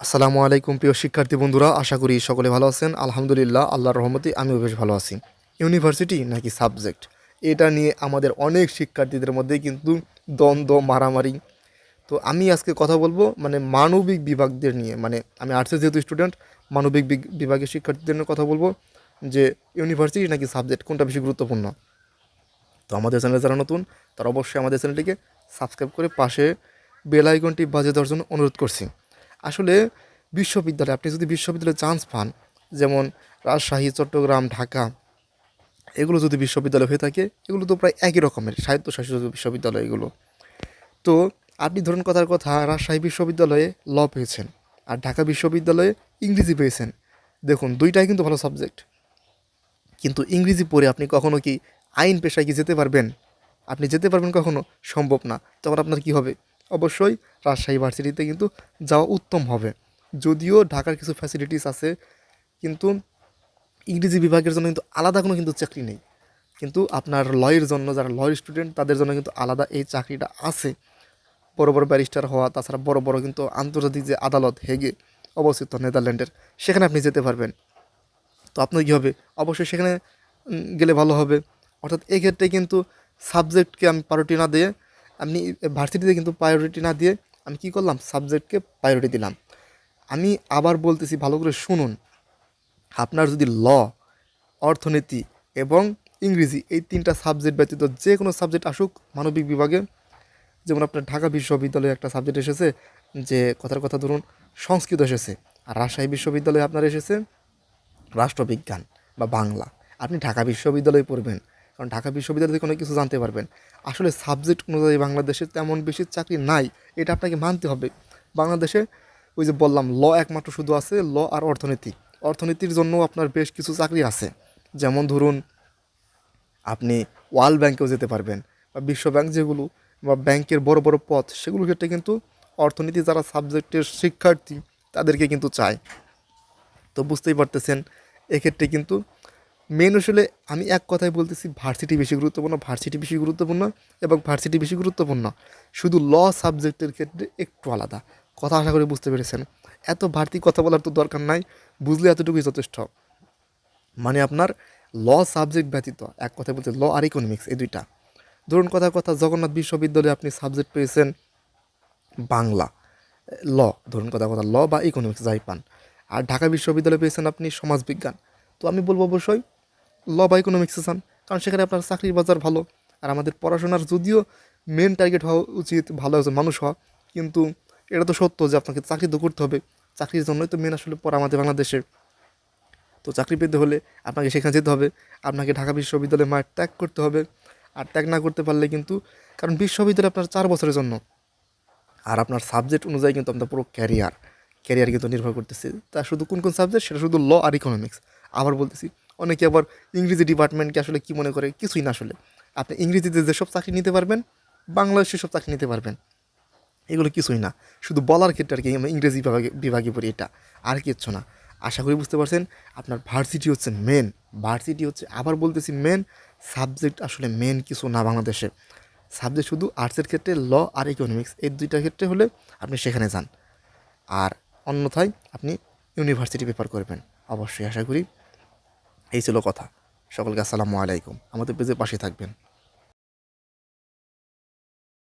আসসালামু আলাইকুম প্রিয় শিক্ষার্থী বন্ধুরা, আশা করি সকলে ভালো আছেন। আলহামদুলিল্লাহ, আল্লাহর রহমতে আমিও বেশ ভালো আছি। ইউনিভার্সিটি নাকি সাবজেক্ট? এটা নিয়ে আমাদের অনেক শিক্ষার্থীদের মধ্যে কিন্তু দ্বন্দ্ব, মারামারি। তো আমি আজকে কথা বলব মানে মানবিক বিভাগদের নিয়ে। মানে আমি আর্টসের যেহেতু স্টুডেন্ট মানবিক বিভাগের শিক্ষার্থীদের নিয়ে কথা বলব যে ইউনিভার্সিটি নাকি সাবজেক্ট, কোনটা বেশি গুরুত্বপূর্ণ? তো আমাদের চ্যানেলে যারা নতুন, তারা অবশ্যই আমাদের চ্যানেলটিকে সাবস্ক্রাইব করে পাশে বেল বাজিয়ে দেওয়ার জন্য অনুরোধ করছি। আসলে বিশ্ববিদ্যালয়ে, আপনি যদি বিশ্ববিদ্যালয়ে চান্স পান, যেমন রাজশাহী, চট্টগ্রাম, ঢাকা, এগুলো যদি বিশ্ববিদ্যালয় হয়ে থাকে, এগুলো তো প্রায় একই রকমের, স্বায়ত্তশাসিত বিশ্ববিদ্যালয় এগুলো। তো আপনি ধরুন কথার কথা, রাজশাহী বিশ্ববিদ্যালয়ে ল পেয়েছেন আর ঢাকা বিশ্ববিদ্যালয়ে ইংরেজি পেয়েছেন। দেখুন, দুইটাই কিন্তু ভালো সাবজেক্ট কিন্তু ইংরেজি পড়ে আপনি কখনো কি আইন পেশায় কি যেতে পারবেন? আপনি যেতে পারবেন কখনো? সম্ভব না। তখন আপনার কি হবে? অবশ্যই রাজশাহী ভার্সিটিতে কিন্তু যাওয়া উত্তম হবে। যদিও ঢাকার কিছু ফ্যাসিলিটিস আছে, কিন্তু ইংরেজি বিভাগের জন্য কিন্তু আলাদা কোনো কিন্তু চাকরি নেই। কিন্তু আপনার লয়ের জন্য, যারা লয়ের স্টুডেন্ট তাদের জন্য কিন্তু আলাদা এই চাকরিটা আছে। বড় বড় ব্যারিস্টার হওয়া, তাছাড়া বড় বড় কিন্তু আন্তর্জাতিক যে আদালত, হেগে অবস্থিত নেদারল্যান্ডের, সেখানে আপনি যেতে পারবেন। তো আপনার কী হবে? অবশ্যই সেখানে গেলে ভালো হবে। অর্থাৎ এক্ষেত্রে কিন্তু সাবজেক্টকে আমি প্রায়োরিটি না দিয়ে আমি ভার্সিটিতে কিন্তু প্রায়োরিটি না দিয়ে আমি কি করলাম? সাবজেক্টকে প্রায়োরিটি দিলাম। আমি আবার বলতেছি, ভালো করে শুনুন। আপনার যদি ল, অর্থনীতি এবং ইংরেজি এই তিনটা সাবজেক্ট ব্যতীত যে কোনো সাবজেক্ট আসুক মানবিক বিভাগে, যেমন আপনার ঢাকা বিশ্ববিদ্যালয়ে একটা সাবজেক্ট এসেছে, যে কথার কথা ধরুন, সংস্কৃত এসেছে, আর রাজশাহী বিশ্ববিদ্যালয়ে আপনার এসেছে রাষ্ট্রবিজ্ঞান বা বাংলা। আপনি ঢাকা বিশ্ববিদ্যালয়ে পড়বেন কারণ ঢাকা বিশ্ববিদ্যালয় থেকে অনেক কিছু জানতে পারবেন। আসলে সাবজেক্ট অনুযায়ী বাংলাদেশে তেমন বেশি চাকরি নাই, এটা আপনাকে মানতে হবে। বাংলাদেশে ওই যে বললাম ল একমাত্র শুধু আছে ল আর অর্থনীতি। অর্থনীতির জন্য আপনার বেশ কিছু চাকরি আছে। যেমন ধরুন, আপনি ওয়ার্ল্ড ব্যাংকেও যেতে পারবেন বা বিশ্ব ব্যাংক যেগুলো বা ব্যাংকের বড় বড় পথ সেগুলোর ক্ষেত্রে কিন্তু অর্থনীতি যারা সাবজেক্টের শিক্ষার্থী, তাদেরকে কিন্তু চায় তো বুঝতেই পারতেছেন, এক্ষেত্রে কিন্তু মেন আসলে আমি এক কথায় বলতেছি ভার্সিটি বেশি গুরুত্বপূর্ণ ভার্সিটি বেশি গুরুত্বপূর্ণ এবং ভার্সিটি বেশি গুরুত্বপূর্ণ। শুধু ল সাবজেক্টের ক্ষেত্রে একটু আলাদা। কথা আশা করে বুঝতে পেরেছেন। এত বাড়তি কথা বলার তো দরকার নাই, বুঝলে এতটুকুই যথেষ্ট। মানে আপনার ল সাবজেক্ট ব্যতীত, এক কথায় বলতে ল আর ইকোনমিক্স এই দুইটা। ধরুন কথার কথা, জগন্নাথ বিশ্ববিদ্যালয়ে আপনি সাবজেক্ট পেয়েছেন বাংলা ল ধরুন কথা কথা ল বা ইকোনমিক্স যাই পান। আর ঢাকা বিশ্ববিদ্যালয়ে পেয়েছেন আপনি সমাজবিজ্ঞান। তো আমি বলব অবশ্যই ল বা ইকোনমিক্সে চান কারণ সেখানে আপনার চাকরির বাজার ভালো, আর আমাদের পড়াশোনার যদিও মেন টার্গেট হওয়া উচিত ভালো একজন মানুষ হওয়া, কিন্তু এটা তো সত্য যে আপনাকে চাকরি তো করতে হবে। চাকরির জন্যই তো মেন আসলে পড়া আমাদের বাংলাদেশের তো চাকরি পেতে হলে আপনাকে সেখানে যেতে হবে। আপনাকে ঢাকা বিশ্ববিদ্যালয়ে মায়ের ত্যাগ করতে হবে। আর ত্যাগ না করতে পারলে কিন্তু, কারণ বিশ্ববিদ্যালয় আপনার চার বছরের জন্য। আর আপনার সাবজেক্ট অনুযায়ী কিন্তু আপনার পুরো ক্যারিয়ার ক্যারিয়ার কিন্তু নির্ভর করতেছে। তা শুধু কোন কোন সাবজেক্ট সেটা শুধু ল আর ইকোনমিক্স আবার বলতেছি অনেকে আবার ইংরেজি ডিপার্টমেন্টকে আসলে কী মনে করে? কিছুই না আসলে। আপনি ইংরেজিতে যেসব চাকরি নিতে পারবেন, বাংলায় সেসব চাকরি নিতে পারবেন। এগুলো কিছুই না। শুধু বলার ক্ষেত্রে আর কি আমরা ইংরেজি বিভাগে বিভাগে পড়ি এটা। আর কিচ্ছু না। আশা করি বুঝতে পারছেন, আপনার ভার্সিটি হচ্ছে মেন ভার্সিটি হচ্ছে, আবার বলতেছি মেন সাবজেক্ট আসলে মেন কিছু না বাংলাদেশে। সাবজেক্ট শুধু আর্টসের ক্ষেত্রে ল আর ইকোনমিক্স এই দুইটা ক্ষেত্রে হলে আপনি সেখানে যান। আর অন্যথায় আপনি ইউনিভার্সিটি পেপার করবেন। অবশ্যই আশা করি এই ছিল কথা। সকলকে আসসালামু আলাইকুম। আমাদের পেজের পাশে থাকবেন।